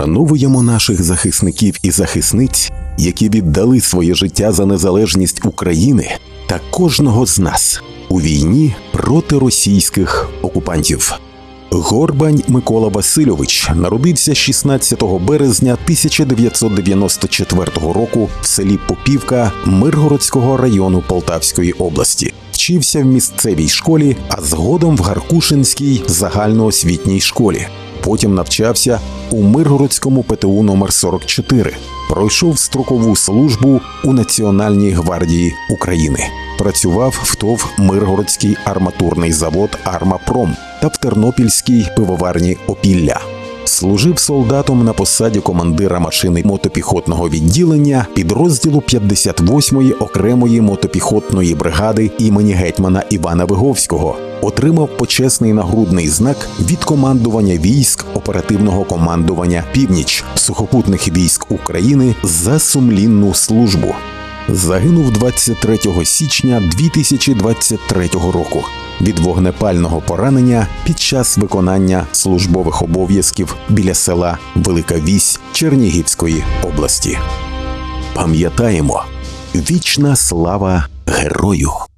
Вшановуємо наших захисників і захисниць, які віддали своє життя за незалежність України та кожного з нас у війні проти російських окупантів. Горбань Микола Васильович народився 16 березня 1994 року в селі Попівка Миргородського району Полтавської області. Вчився в місцевій школі, а згодом в Гаркушинській загальноосвітній школі. Потім навчався у Миргородському ПТУ номер 44 Пройшов строкову службу у Національній гвардії України. Працював в ТОВ Миргородський арматурний завод Армапром та в Тернопільській пивоварні Опілля. Служив солдатом на посаді командира машини мотопіхотного відділення підрозділу 58-ї окремої мотопіхотної бригади імені гетьмана Івана Виговського. Отримав почесний нагрудний знак від командування військ оперативного командування Північ сухопутних військ України за сумлінну службу. Загинув 23 січня 2023 року від вогнепального поранення під час виконання службових обов'язків біля села Велика Вісь Чернігівської області. Пам'ятаємо, вічна слава герою!